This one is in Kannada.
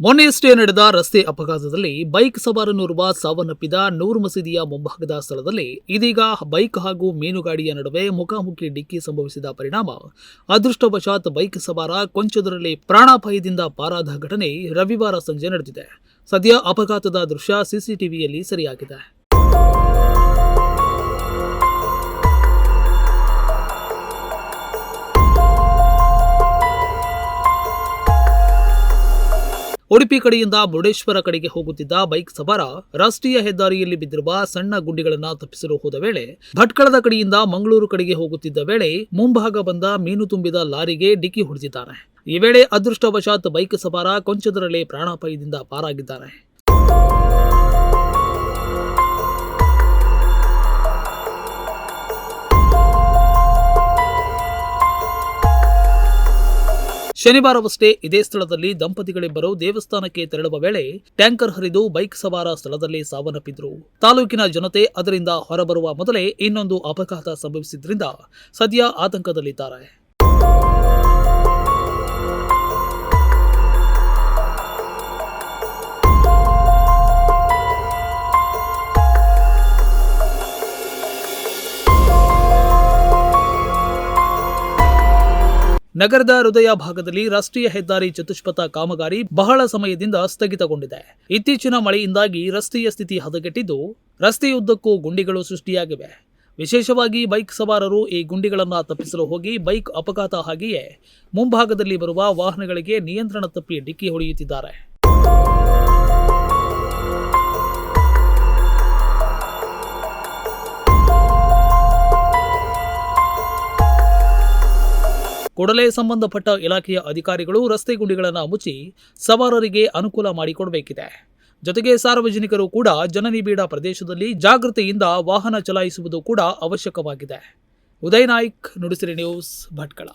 ಮೊನ್ನೆಯಷ್ಟೇ ನಡೆದ ರಸ್ತೆ ಅಪಘಾತದಲ್ಲಿ ಬೈಕ್ ಸವಾರನೋರ್ವ ಸಾವನ್ನಪ್ಪಿದ ನೂರ್ ಮಸೀದಿಯ ಮುಂಭಾಗದ ಸ್ಥಳದಲ್ಲಿ ಇದೀಗ ಬೈಕ್ ಹಾಗೂ ಮೀನುಗಾಡಿಯ ನಡುವೆ ಮುಖಾಮುಖಿ ಡಿಕ್ಕಿ ಸಂಭವಿಸಿದ ಪರಿಣಾಮ. ಅದೃಷ್ಟವಶಾತ್ ಬೈಕ್ ಸವಾರ ಕೊಂಚದರಲ್ಲಿ ಪ್ರಾಣಾಪಾಯದಿಂದ ಪಾರಾದ ಘಟನೆ ರವಿವಾರ ಸಂಜೆ ನಡೆದಿದೆ. ಸದ್ಯ ಅಪಘಾತದ ದೃಶ್ಯ ಸಿಸಿಟಿವಿಯಲ್ಲಿ ಸೆರೆಯಾಗಿದೆ. ಉಡುಪಿ ಕಡೆಯಿಂದ ಮುರುಡೇಶ್ವರ ಕಡೆಗೆ ಹೋಗುತ್ತಿದ್ದ ಬೈಕ್ ಸವಾರ ರಾಷ್ಟ್ರೀಯ ಹೆದ್ದಾರಿಯಲ್ಲಿ ಬಿದ್ದಿರುವ ಸಣ್ಣ ಗುಂಡಿಗಳನ್ನು ತಪ್ಪಿಸಲು ಹೋದ ವೇಳೆ ಭಟ್ಕಳದ ಕಡೆಯಿಂದ ಮಂಗಳೂರು ಕಡೆಗೆ ಹೋಗುತ್ತಿದ್ದ ವೇಳೆ ಮುಂಭಾಗ ಬಂದ ಮೀನು ತುಂಬಿದ ಲಾರಿಗೆ ಡಿಕ್ಕಿ ಹೊಡೆದಿದ್ದಾರೆ. ಈ ವೇಳೆ ಅದೃಷ್ಟವಶಾತ್ ಬೈಕ್ ಸವಾರ ಕೊಂಚದರಲ್ಲೇ ಪ್ರಾಣಾಪಾಯದಿಂದ ಪಾರಾಗಿದ್ದಾರೆ. ಶನಿವಾರವಷ್ಟೇ ಇದೇ ಸ್ಥಳದಲ್ಲಿ ದಂಪತಿಗಳಿಬ್ಬರು ದೇವಸ್ಥಾನಕ್ಕೆ ತೆರಳುವ ವೇಳೆ ಟ್ಯಾಂಕರ್ ಹರಿದು ಬೈಕ್ ಸವಾರ ಸ್ಥಳದಲ್ಲಿ ಸಾವನ್ನಪ್ಪಿದ್ರು. ತಾಲೂಕಿನ ಜನತೆ ಅದರಿಂದ ಹೊರಬರುವ ಮೊದಲೇ ಇನ್ನೊಂದು ಅಪಘಾತ ಸಂಭವಿಸಿದ್ರಿಂದ ಸದ್ಯ ಆತಂಕದಲ್ಲಿದ್ದಾರೆ. ನಗರದ ಹೃದಯ ಭಾಗದಲ್ಲಿ ರಾಷ್ಟ್ರೀಯ ಹೆದ್ದಾರಿ ಚತುಷ್ಪಥ ಕಾಮಗಾರಿ ಬಹಳ ಸಮಯದಿಂದ ಸ್ಥಗಿತಗೊಂಡಿದೆ. ಇತ್ತೀಚಿನ ಮಳೆಯಿಂದಾಗಿ ರಸ್ತೆಯ ಸ್ಥಿತಿ ಹದಗೆಟ್ಟಿದ್ದು ರಸ್ತೆಯುದ್ದಕ್ಕೂ ಗುಂಡಿಗಳು ಸೃಷ್ಟಿಯಾಗಿವೆ. ವಿಶೇಷವಾಗಿ ಬೈಕ್ ಸವಾರರು ಈ ಗುಂಡಿಗಳನ್ನು ತಪ್ಪಿಸಲು ಹೋಗಿ ಬೈಕ್ ಅಪಘಾತ ಹಾಗೆಯೇ ಮುಂಭಾಗದಲ್ಲಿ ಬರುವ ವಾಹನಗಳಿಗೆ ನಿಯಂತ್ರಣ ತಪ್ಪಿ ಡಿಕ್ಕಿ ಹೊಡೆಯುತ್ತಿದ್ದಾರೆ. ಕೂಡಲೇ ಸಂಬಂಧಪಟ್ಟ ಇಲಾಖೆಯ ಅಧಿಕಾರಿಗಳು ರಸ್ತೆ ಗುಂಡಿಗಳನ್ನು ಮುಚ್ಚಿ ಸವಾರರಿಗೆ ಅನುಕೂಲ ಮಾಡಿಕೊಡಬೇಕಿದೆ. ಜೊತೆಗೆ ಸಾರ್ವಜನಿಕರು ಕೂಡ ಜನನಿಬಿಡ ಪ್ರದೇಶದಲ್ಲಿ ಜಾಗೃತಿಯಿಂದ ವಾಹನ ಚಲಾಯಿಸುವುದು ಕೂಡ ಅವಶ್ಯಕವಾಗಿದೆ. ಉದಯ್ ನಾಯ್ಕ್, ನುಡಿಸಿರಿ ನ್ಯೂಸ್ ಭಟ್ಕಳ.